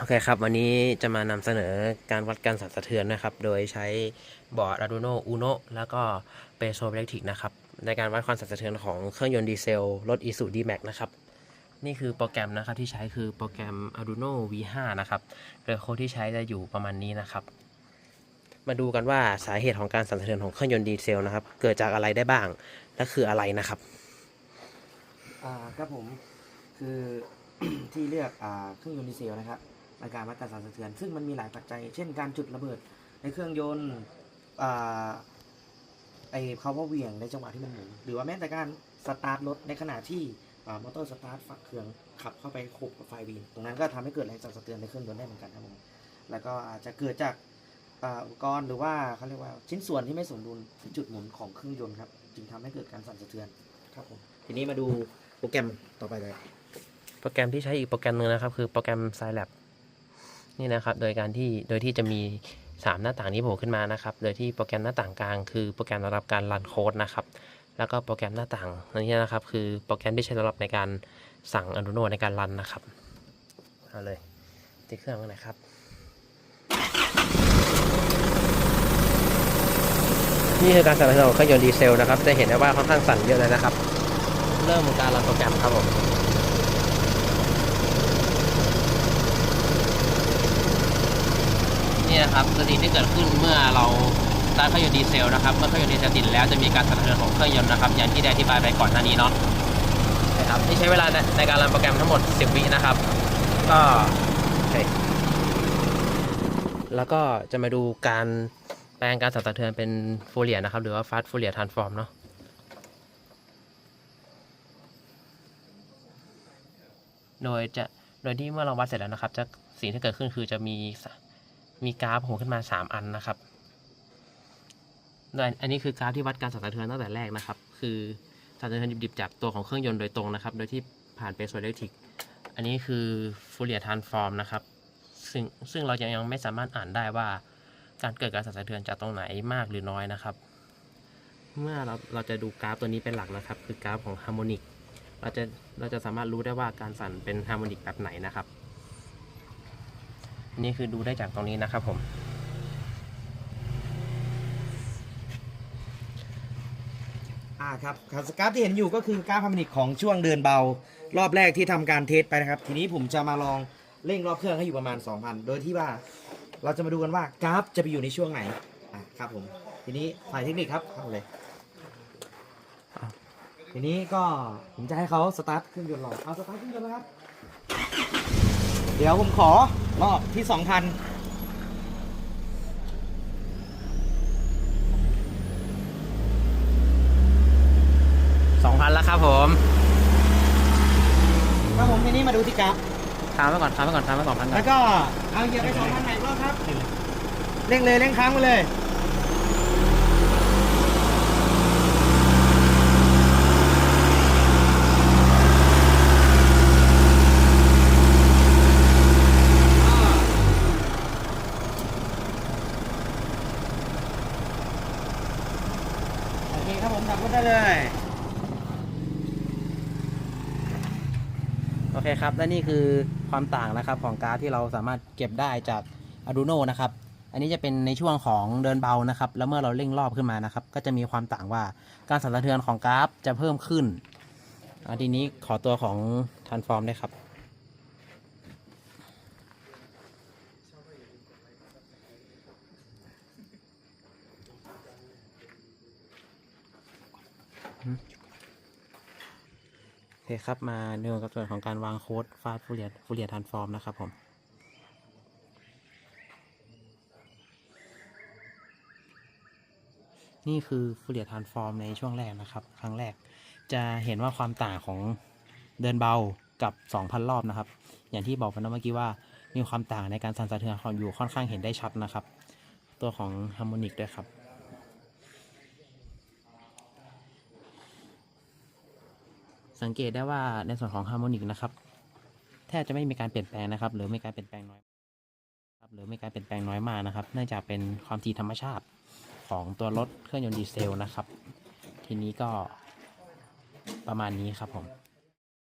โอเคครับ วันนี้จะมานำเสนอการวัดการสั่นสะเทือนนะครับ โดยใช้บอร์ด Arduino Uno แล้วก็ p e z o Electric นะครับ ในการวัดความสั่นสะเทือนของเครื่องยนต์ดีเซล รถ Isuzu D-Max นะครับ นี่คือโปรแกรมนะครับที่ใช้คือโปรแกรม Arduino V5 นะครับ โดยโค้ดที่ใช้จะอยู่ประมาณนี้นะครับ มาดูกันว่าสาเหตุของการสั่นสะเทือนของเครื่องยนต์ดีเซลนะครับ เกิดจากอะไรได้บ้าง และคืออะไรนะครับ อ่าครับผมคือที่เลือกอ่าเครื่องยนต์ดีเซลนะครับ ในการวัดการสั่นสะเทือน ซึ่งมันมีหลายปัจจัย เช่นการจุดระเบิดในเครื่องยนต์ไอ้เขาว่าเหวี่ยงในจังหวะที่มันหมุนหรือว่าแม้แต่การสตาร์ทรถในขณะที่มอเตอร์สตาร์ทฝักเครื่องขับเข้าไปขกกับไฟวีนตรงนั้นก็ทำให้เกิดแรงสั่นสะเทือนในเครื่องยนต์ได้เหมือนกันครับผมแล้วก็อาจจะเกิดจากอุปกรณ์หรือว่าเขาเรียกว่าชิ้นส่วนที่ไม่สมดุลที่จุดหมุนของเครื่องยนต์ครับจึงทำให้เกิดการสั่นสะเทือนครับผมทีนี้มาดูโปรแกรมต่อไปเลย โปรแกรมที่ใช้อีกโปรแกรมหนึ่งนะครับ คือโปรแกรม Scilab นี่นะครับ โดยการที่โดยที่จะมี 3 หน้าต่างนี้โผล่ขึ้นมานะครับ โดยที่โปรแกรมหน้าต่างกลางคือโปรแกรมสำหรับการรันโค้ดนะครับ แล้วก็โปรแกรมหน้าต่างนี้นะครับ คือโปรแกรมที่ใช้สำหรับในการสั่ง Arduino ในการรันนะครับ เอาเลยติดเครื่องกันนะครับนี่คือการสั่นของเครื่องยนต์ดีเซลนะครับ จะเห็นได้ว่าค่อนข้างสั่นเยอะเลยนะครับ เริ่มการรันโปรแกรมครับผม นะครับสถิติที่เกิดขึ้นเมื่อเราสตาร์ทเครื่องยนต์ดีเซลนะครับเมื่อเครื่องยนต์ดีเซลติดแล้วจะมีการสั่นสะเทือนของเครื่องยนต์นะครับอย่างที่ได้อธิบายไปก่อนหน้านี้เนาะนะครับนี่ใช้เวลาในในการรันโปรแกรมทั้งหมด 10 วินะครับ ก็โอเคแล้วก็จะมาดูการแปลงการสั่นสะเทือนเป็นฟูเรียนะครับ หรือว่าฟาสต์ฟูเรียทรานส์ฟอร์มเนาะโดยจะโดยที่เมื่อเราวัดเสร็จแล้วนะครับ จะสิ่งที่เกิดขึ้นคือจะมี มีกราฟโผล่ขึ้นมา 3 อันนะครับโดยอันนี้คือกราฟที่วัดการสั่นสะเทือนตั้งแต่แรกนะครับ คือสั่นสะเทือนดิบๆจากตัวของเครื่องยนต์โดยตรงนะครับ โดยที่ผ่านเปโซเล c ท r ิกอันนี้คือฟูเรียทานฟอร์มนะครับ ซึ่งซึ่งเรายังยังไม่สามารถอ่านได้ว่า การเกิดการสั่นสะเทือนจากตรงไหนมากหรือน้อยนะครับ เมื่อเราเราจะดูกราฟตัวนี้เป็นหลักนะครับ คือกราฟของฮาร์โมนิก เราจะเราจะสามารถรู้ได้ว่าการสั่นเป็นฮาร์โมนิกแบบไหนนะครับ นี่คือดูได้จากตรงนี้นะครับผม อ่าครับครับกราฟที่เห็นอยู่ก็คือกราฟฮาร์โมนิกของช่วงเดินเบา รอบแรกที่ทำการเทสไปนะครับ ทีนี้ผมจะมาลองเร่งรอบเครื่องให้อยู่ประมาณ 2,000 โดยที่ว่าเราจะมาดูกันว่ากราฟจะไปอยู่ในช่วงไหนอะครับผมทีนี้ฝ่ายเทคนิคครับเข้าเลยทีนี้ก็ผมจะให้เขาสตาร์ทเครื่องยนต์รอเอาสตาร์ทเครื่องยนต์แล้วครับ เดี๋ยวผมขอ รอบที่2,000 2,000แล้วครับผมครับผมทีนี้มาดูที่กราฟค้างไว้ก่อนค้างไว้ก่อนค้างไว้ก่อนพันก่อแล้นวก็เอาเหยียบไปสองพันไหนรอบครับ เร่งเลยเร่งค้างไปเลย ครับผมดับรถได้เลย โอเคครับ และนี่คือความต่างนะครับของกราฟที่เราสามารถเก็บได้จาก Arduino นะครับ อันนี้จะเป็นในช่วงของเดินเบานะครับ แล้วเมื่อเราเร่งรอบขึ้นมานะครับ ก็จะมีความต่างว่าการสั่นสะเทือนของกราฟจะเพิ่มขึ้นอ่าทีนี้ขอตัวของ transform ได้ครับ โอเคครับมาในกับส่วนของการวางโค้ดฟาสฟูเรียฟูเรียทานฟอร์มนะครับผมนี่คือฟูเรียทานฟอร์มในช่วงแรกนะครับ ครั้งแรกจะเห็นว่าความต่างของเดินเบากับ 2,000 รอบนะครับ อย่างที่บอกไปนะเมื่อกี้ว่ามีความต่างในการสั่นสะเทือนของอยู่ค่อนข้างเห็นได้ชัดนะครับ ตัวของฮาร์โมนิกด้วยครับ สังเกตได้ว่าในส่วนของฮาร์โมนิกนะครับแทบจะไม่มีการเปลี่ยนแปลงนะครับ หรือไม่การเปลี่ยนแปลงน้อยครับหรือไม่การเปลี่ยนแปลงน้อยมากนะครับ เนื่องจากเป็นความถี่ธรรมชาติของตัวรถเครื่องยนต์ดีเซลนะครับ ทีนี้ก็ประมาณนี้ครับผม